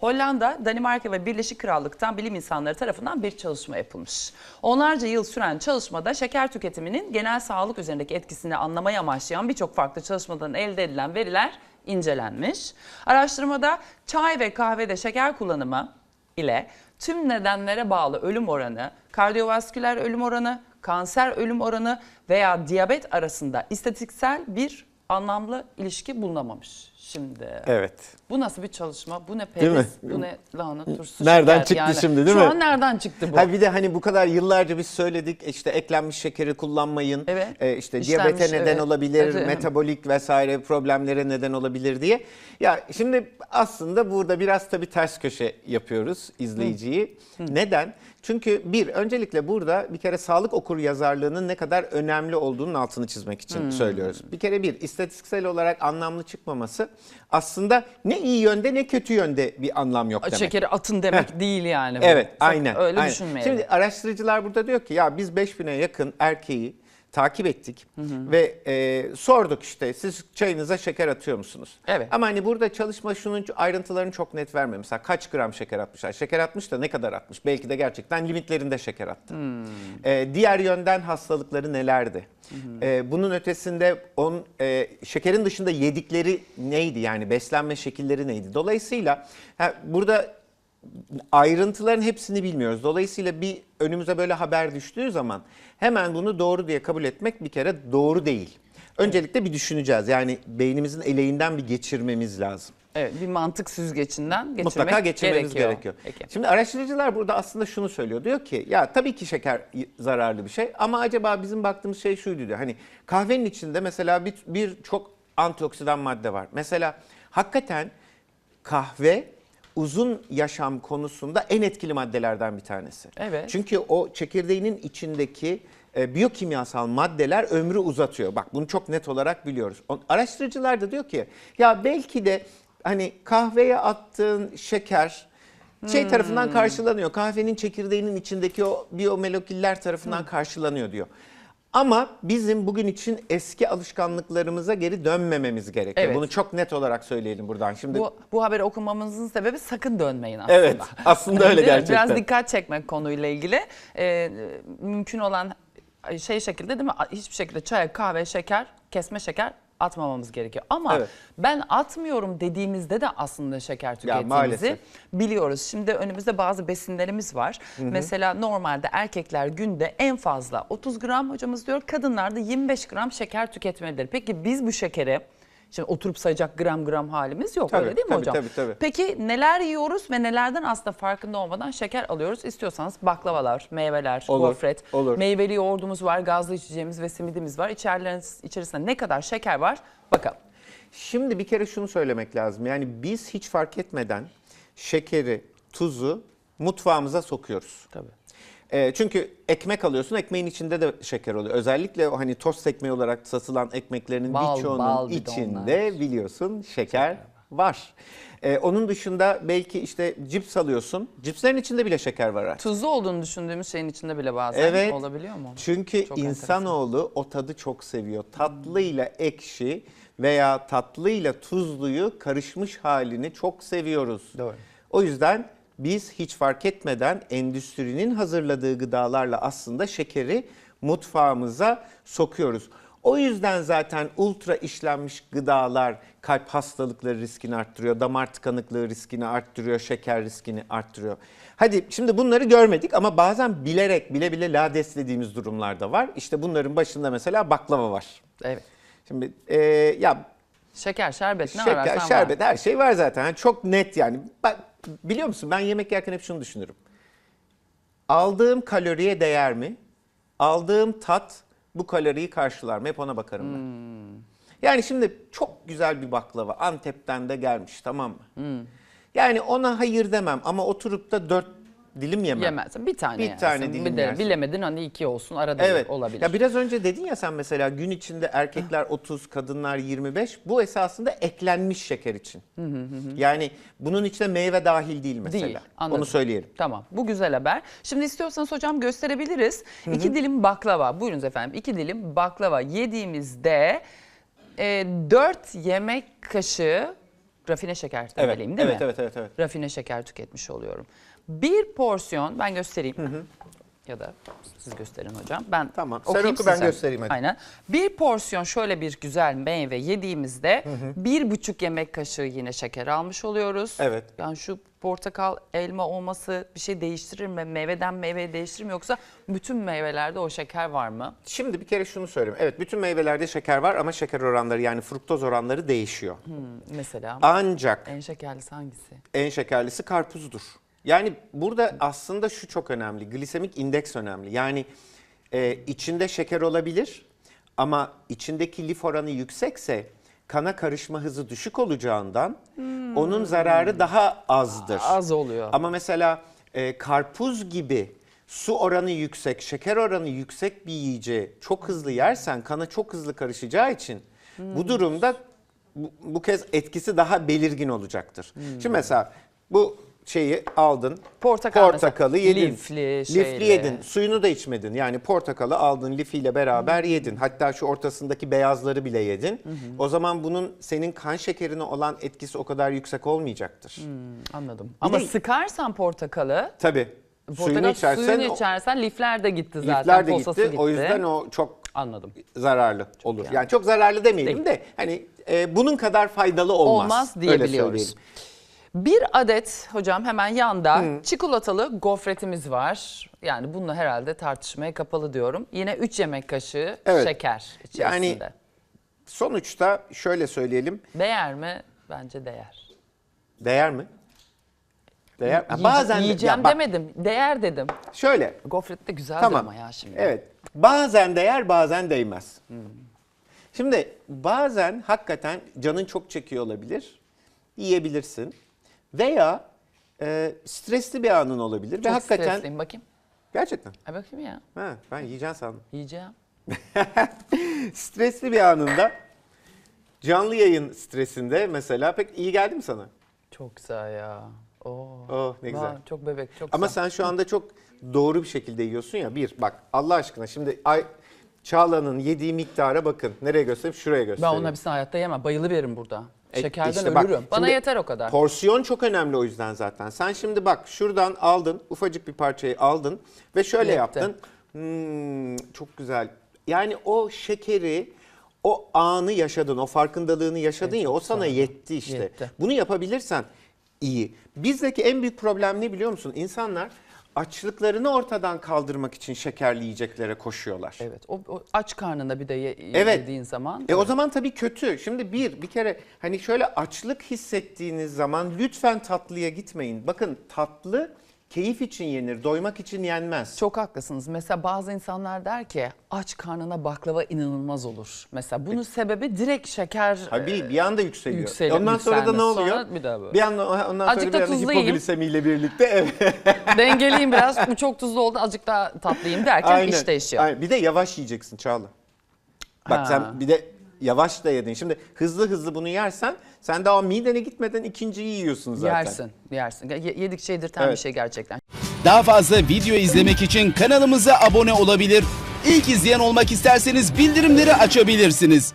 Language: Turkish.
Hollanda, Danimarka ve Birleşik Krallık'tan bilim insanları tarafından bir çalışma yapılmış. Onlarca yıl süren çalışmada şeker tüketiminin genel sağlık üzerindeki etkisini anlamayı amaçlayan birçok farklı çalışmadan elde edilen veriler incelenmiş. Araştırmada çay ve kahvede şeker kullanımı ile tüm nedenlere bağlı ölüm oranı, kardiyovasküler ölüm oranı, kanser ölüm oranı veya diyabet arasında istatistiksel bir anlamlı ilişki bulunamamış. Şimdi Evet. bu nasıl bir çalışma? Bu ne periz? Bu ne lahana turşusu? Nereden şeker? çıktı şimdi, değil Şu mi? an nereden çıktı bu? Ha bir de hani bu kadar yıllarca biz söyledik işte eklenmiş şekeri kullanmayın. Evet. E, işte İşlenmiş, diyabete neden evet. olabilir, Evet. metabolik vesaire problemlere neden olabilir diye. Ya şimdi aslında burada biraz tabii ters köşe yapıyoruz izleyiciyi. Neden? Çünkü bir öncelikle burada bir kere sağlık okur yazarlığının ne kadar önemli olduğunun altını çizmek için söylüyoruz. Bir kere bir istatistiksel olarak anlamlı çıkmaması aslında ne iyi yönde ne kötü yönde bir anlam yok demek. Şekeri atın demek değil yani. bu. Evet, Çok aynen. Öyle aynen. düşünmeyelim. Şimdi araştırıcılar burada diyor ki ya biz 5000'e yakın erkeği takip ettik ve e, sorduk işte siz çayınıza şeker atıyor musunuz? Evet. Ama hani burada çalışma şunun ayrıntılarını çok net vermiyor. Mesela kaç gram şeker atmışlar? Şeker atmış da ne kadar atmış? Belki de gerçekten limitlerinde şeker attı. E, diğer yönden hastalıkları nelerdi? E, bunun ötesinde on, e, şekerin dışında yedikleri neydi? Yani beslenme şekilleri neydi? Dolayısıyla ha, burada ayrıntıların hepsini bilmiyoruz. Dolayısıyla bir önümüze böyle haber düştüğü zaman hemen bunu doğru diye kabul etmek bir kere doğru değil. Öncelikle bir düşüneceğiz. Yani beynimizin eleğinden bir geçirmemiz lazım. Evet, bir mantık süzgecinden geçirmek Mutlaka geçirmemiz gerekiyor. gerekiyor. Peki. Şimdi araştırıcılar burada aslında şunu söylüyor. Diyor ki ya tabii ki şeker zararlı bir şey ama acaba bizim baktığımız şey şuydu diyor. Hani kahvenin içinde mesela bir, bir çok antioksidan madde var. Mesela hakikaten kahve uzun yaşam konusunda en etkili maddelerden bir tanesi. Evet. Çünkü o çekirdeğinin içindeki e, biyokimyasal maddeler ömrü uzatıyor. Bak bunu çok net olarak biliyoruz. O- Araştırıcılar da diyor ki ya belki de hani kahveye attığın şeker şey Hmm. tarafından karşılanıyor. Kahvenin çekirdeğinin içindeki o biyomoleküller tarafından Hmm. karşılanıyor diyor. Ama bizim bugün için eski alışkanlıklarımıza geri dönmememiz gerekiyor. Evet. Bunu çok net olarak söyleyelim buradan. Şimdi Bu, bu haberi okumamızın sebebi sakın dönmeyin aslında. Evet, aslında öyle gerçekten. Biraz dikkat çekmek konuyla ilgili. Ee, mümkün olan şey şekilde değil mi? Hiçbir şekilde çaya, kahve, şeker, kesme şeker atmamamız gerekiyor. Ama Evet. ben atmıyorum dediğimizde de aslında şeker tükettiğimizi biliyoruz. Şimdi önümüzde bazı besinlerimiz var. Mesela normalde erkekler günde en fazla 30 gram hocamız diyor. Kadınlar da 25 gram şeker tüketmelidir. Peki biz bu şekeri Şimdi oturup sayacak gram gram halimiz yok Tabii, öyle değil mi tabii, hocam? tabii, tabii. Peki neler yiyoruz ve nelerden aslında farkında olmadan şeker alıyoruz? İstiyorsanız baklavalar, meyveler, Olur, gofret, olur. meyveli yoğurdumuz var, gazlı içeceğimiz ve simidimiz var. İçerileriniz, içerisinde ne kadar şeker var bakalım. Şimdi bir kere şunu söylemek lazım. Yani biz hiç fark etmeden şekeri, tuzu mutfağımıza sokuyoruz. Tabii. Ee, çünkü ekmek alıyorsun, ekmeğin içinde de şeker oluyor. Özellikle o hani tost ekmeği olarak satılan ekmeklerin Bal, birçoğunun bal içinde biliyorsun şeker var. Ee, onun dışında belki işte cips alıyorsun. Cipslerin içinde bile şeker var artık. Tuzlu olduğunu düşündüğümüz şeyin içinde bile bazen Evet. olabiliyor mu? Çünkü Çok insanoğlu o tadı çok seviyor. Tatlıyla ekşi veya tatlıyla tuzluyu karışmış halini çok seviyoruz. Doğru. O yüzden biz hiç fark etmeden endüstrinin hazırladığı gıdalarla aslında şekeri mutfağımıza sokuyoruz. O yüzden zaten ultra işlenmiş gıdalar kalp hastalıkları riskini arttırıyor, damar tıkanıklığı riskini arttırıyor, şeker riskini arttırıyor. Hadi şimdi bunları görmedik ama bazen bilerek bile bile lades dediğimiz durumlar da var. İşte bunların başında mesela baklava var. Evet. Şimdi e, ya Şeker, şerbet ne Şeker, ararsan var. şerbet her şey var zaten. Yani çok net yani. Bak, biliyor musun ben yemek yerken hep şunu düşünürüm. Aldığım kaloriye değer mi? Aldığım tat bu kaloriyi karşılar mı? Hep ona bakarım ben. Hmm. Yani şimdi çok güzel bir baklava Antep'ten de gelmiş tamam mı? Hmm. Yani ona hayır demem ama oturup da dört dilim yemem. Yemezsin. Bir tane Bir yersin. tane dilim de yersin. bilemedin hani iki olsun arada Evet. olabilir. Ya biraz önce dedin ya sen mesela gün içinde erkekler 30, kadınlar 25. Bu esasında eklenmiş şeker için. Yani bunun içine meyve dahil değil mesela. Değil, anladım. Onu söyleyelim. Tamam bu güzel haber. Şimdi istiyorsanız hocam gösterebiliriz. İki dilim baklava buyurunuz efendim. İki dilim baklava yediğimizde e, 4 yemek kaşığı rafine şeker Evet, demeliyim değil evet, mi? evet, evet, evet. Rafine şeker tüketmiş oluyorum. Bir porsiyon ben göstereyim. Ya da siz gösterin hocam. Ben Tamam, sen oku, ben size. göstereyim hadi. Aynen. Bir porsiyon şöyle bir güzel meyve yediğimizde bir buçuk yemek kaşığı yine şeker almış oluyoruz. Evet. Yani şu portakal, elma olması bir şey değiştirir mi? Meyveden meyveye değiştirir mi? Yoksa bütün meyvelerde o şeker var mı? Şimdi bir kere şunu söyleyeyim. Evet bütün meyvelerde şeker var ama şeker oranları yani fruktoz oranları değişiyor. Mesela Ancak en şekerlisi hangisi? en şekerlisi karpuzdur. Yani burada aslında şu çok önemli. Glisemik indeks önemli. Yani e, içinde şeker olabilir ama içindeki lif oranı yüksekse kana karışma hızı düşük olacağından onun zararı daha azdır. Az oluyor. Ama mesela e, karpuz gibi su oranı yüksek, şeker oranı yüksek bir yiyeceği çok hızlı yersen kana çok hızlı karışacağı için bu durumda bu, bu kez etkisi daha belirgin olacaktır. Şimdi mesela bu şeyi aldın. Portakal portakalı mesela, yedin. lifli, Lifli şeyli. yedin. Suyunu da içmedin. Yani portakalı aldın lifiyle beraber yedin. Hatta şu ortasındaki beyazları bile yedin. O zaman bunun senin kan şekerine olan etkisi o kadar yüksek olmayacaktır. Anladım. Ama de- sıkarsan portakalı, Tabii. portakal Suyunu içersen suyunu içersen lifler de gitti zaten. lifler de posası gitti. O yüzden o çok Anladım. zararlı olur. yani. Yani. çok zararlı demeyelim de hani e, bunun kadar faydalı olmaz. Olmaz diyebiliyoruz. Bir adet hocam hemen yanda çikolatalı gofretimiz var. Yani bununla herhalde tartışmaya kapalı diyorum. Yine 3 yemek kaşığı Evet. şeker içerisinde. Yani- Sonuçta şöyle söyleyelim. Değer mi? Bence değer. Değer mi? Değer. Ha, Yiye- bazen de- yiyeceğim ya bak, demedim. Değer dedim. Şöyle. Gofret de güzeldir Tamam. ama ya şimdi. Evet. Bazen değer, bazen değmez. Şimdi bazen hakikaten canın çok çekiyor olabilir. Yiyebilirsin. Veya e, stresli bir anın olabilir ve Çok hakikaten stresliyim. Bakayım. gerçekten. Ay bakayım ya. Ha, ben yiyeceğim sandım. Yiyeceğim. Stresli bir anında canlı yayın stresinde mesela pek iyi geldi mi sana? Çok güzel ya. Oo. Oh, ne güzel. Vay, çok bebek, çok Ama güzel. sen şu anda çok doğru bir şekilde yiyorsun ya. Bir bak Allah aşkına şimdi ay Çağla'nın yediği miktara bakın. Nereye göstereyim? Şuraya Ben göstereyim. onun hepsini hayatta yemem. Bayılı veririm burada. E, Şekerden işte bak, ölürüm. Bana şimdi yeter o kadar. Porsiyon çok önemli o yüzden zaten. Sen şimdi bak şuradan aldın, ufacık bir parçayı aldın ve şöyle Yetti. yaptın. Hmm, çok güzel. Yani o şekeri, o anı yaşadın, o farkındalığını yaşadın ya o sana yetti işte. Yetti. Bunu yapabilirsen iyi. Bizdeki en büyük problem ne biliyor musun? İnsanlar açlıklarını ortadan kaldırmak için şekerli yiyeceklere koşuyorlar. Evet. O, o aç karnında bir de ye- Evet. yediğin zaman. E o zaman tabii kötü. Şimdi bir, bir kere hani şöyle açlık hissettiğiniz zaman lütfen tatlıya gitmeyin. Bakın tatlı keyif için yenir, doymak için yenmez. Çok haklısınız. Mesela bazı insanlar der ki aç karnına baklava inanılmaz olur. Mesela bunun sebebi direkt şeker. Tabii bir anda yükseliyor. E ondan sonra da ne oluyor? Sonra bir daha böyle. Bir anda ondan sonra Azıcık bir da anda tuzlu yiyeyim. hipoglisemiyle birlikte evet. Dengeleyeyim biraz. Bu çok tuzlu oldu. Azıcık daha tatlıyım derken iş değişiyor. Aynen. Bir de yavaş yiyeceksin Çağla. Bak Ha. sen bir de yavaş da yedin. Şimdi hızlı hızlı bunu yersen sen daha midene gitmeden ikinciyi yiyorsun zaten. Yersin, yersin. Ye- Yedikçe yedirten Evet. bir şey gerçekten. Daha fazla video izlemek için kanalımıza abone olabilir. İlk izleyen olmak isterseniz bildirimleri açabilirsiniz.